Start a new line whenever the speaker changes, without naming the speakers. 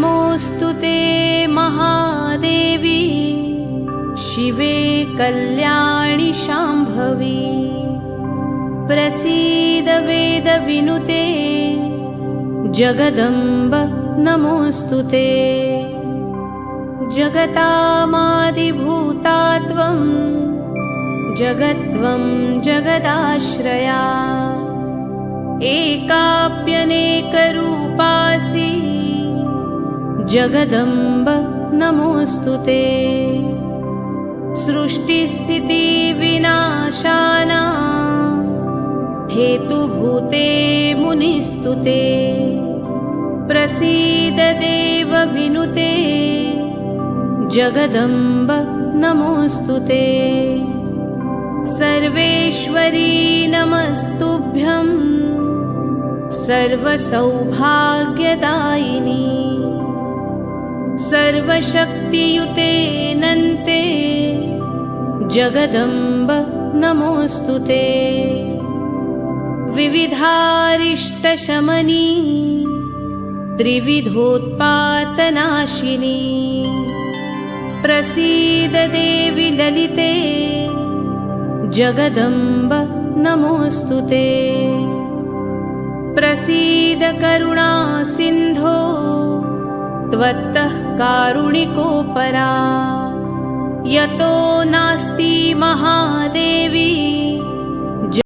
नमोऽस्तु ते महादेवी शिवे कल्याणि शाम्भवी। प्रसीद वेदविनुते जगदम्ब नमोऽस्तु ते। जगतामादिभूता त्वं जगत्त्वं जगदाश्रया। एकाप्यनेकरूपासि जगदम्ब नमोऽस्तु ते। सृष्टिस्थितिविनाशाना हेतुभूते मुनिस्तुते प्रसीद विनुते। जगदम्ब नमोऽस्तु ते। सर्वेश्वरी नमस्तुभ्यं सर्वसौभाग्यदायिनी सर्वशक्तियुते नन्ते जगदम्ब नमोऽस्तु ते। विविधारिष्टशमनी त्रिविधोत्पातनाशिनी प्रसीददेवि ललिते जगदम्ब नमोऽस्तु ते। प्रसीदकरुणासिन्धो त्वत्तः कारुणिकोपरा। यतो नास्ति